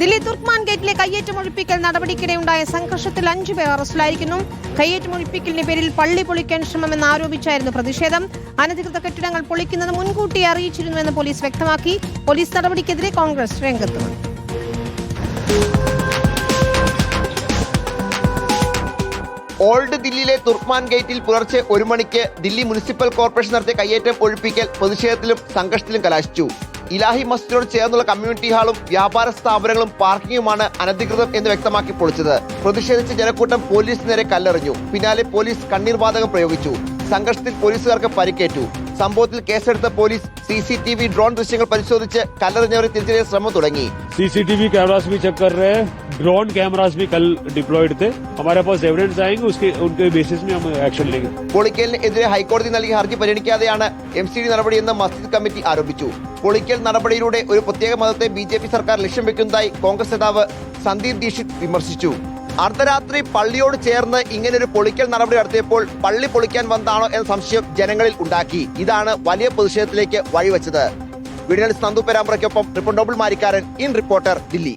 ദില്ലി തുർക്ക്മാൻ ഗേറ്റിലെ കയ്യേറ്റം ഒഴിപ്പിക്കൽ നടപടിക്കിടെയുണ്ടായ സംഘർഷത്തിൽ അഞ്ചു പേർ അറസ്റ്റിലായിരിക്കുന്നു. കയ്യേറ്റം ഒഴിപ്പിക്കലിന്റെ പേരിൽ പള്ളി പൊളിക്കാൻ ശ്രമമെന്ന് ആരോപിച്ചായിരുന്നു പ്രതിഷേധം. അനധികൃത കെട്ടിടങ്ങൾ പൊളിക്കുന്നത് മുൻകൂട്ടി അറിയിച്ചിരുന്നുവെന്ന് പോലീസ് വ്യക്തമാക്കി. പോലീസ് നടപടിക്കെതിരെ കോൺഗ്രസ് രംഗത്ത് ഓൾഡ് ദില്ലിയിലെ തുർക്ക്മാൻ ഗേറ്റിൽ പുലർച്ചെ ഒരു മണിക്ക് ദില്ലി മുനിസിപ്പൽ കോർപ്പറേഷൻ നടത്തിയ കയ്യേറ്റം ഒഴിപ്പിക്കൽ പ്രതിഷേധത്തിലും സംഘർഷത്തിലും കലാശിച്ചു. ഇലാഹി മസ്ജിദിനോട് ചേർന്നുള്ള കമ്മ്യൂണിറ്റി ഹാളും വ്യാപാര സ്ഥാപനങ്ങളും പാർക്കിങ്ങുമാണ് അനധികൃതം എന്ന് വ്യക്തമാക്കി പൊളിച്ചത്. പ്രതിഷേധിച്ച ജനക്കൂട്ടം പോലീസ് നേരെ കല്ലെറിഞ്ഞു. പിന്നാലെ പോലീസ് കണ്ണീർ വാതകം പ്രയോഗിച്ചു. സംഘർഷത്തിൽ പോലീസുകാർക്ക് പരിക്കേറ്റു സംഭവത്തിൽ കേസെടുത്ത police C C T V drone ദൃശ്യങ്ങൾ പരിശോധിച്ച് കല്ലെറിഞ്ഞവരെ തിരിച്ചറിയാൻ ശ്രമം തുടങ്ങി सीसीटीवी कैमरास भी चेक कर रहे हैं ड्रोन कैमरास भी कल डिप्लॉयड थे हमारे पास एविडेंस आएंगे उसके उनके बेसिस में हम एक्शन लेंगे പൊളിക്കലിന് എതിരെ ഹൈക്കോടതി നൽകിയ ഹർജി പരിഗണിക്കാതെയാണ് എം സി ഡി നടപടിയെന്ന് മസ്ജിദ് കമ്മിറ്റി ആരോപിച്ചു പൊളിക്കൽ നടപടിയിലൂടെ ഒരു പ്രത്യേക മതത്തെ ബി ജെ പി സർക്കാർ ലക്ഷ്യം വെക്കുന്നതായി കോൺഗ്രസ് നേതാവ് സന്ദീപ് ദീക്ഷിത് വിമർശിച്ചു അർദ്ധരാത്രി പള്ളിയോട് ചേർന്ന് ഇങ്ങനെ ഒരു പൊളിക്കൽ നടപടി നടത്തിയപ്പോൾ പള്ളി പൊളിക്കാൻ വന്നതാണോ എന്ന സംശയം ജനങ്ങളിൽ ഉണ്ടാക്കി. ഇതാണ് വലിയ പ്രതിഷേധത്തിലേക്ക് വഴിവെച്ചത്. വീഡിയോ നന്ദു പെരാമ്പ്രയ്ക്കൊപ്പം റിപ്പോർട്ട് ഡോബിൾ മാരിക്കാരൻ ഇൻ റിപ്പോർട്ടർ ദില്ലി.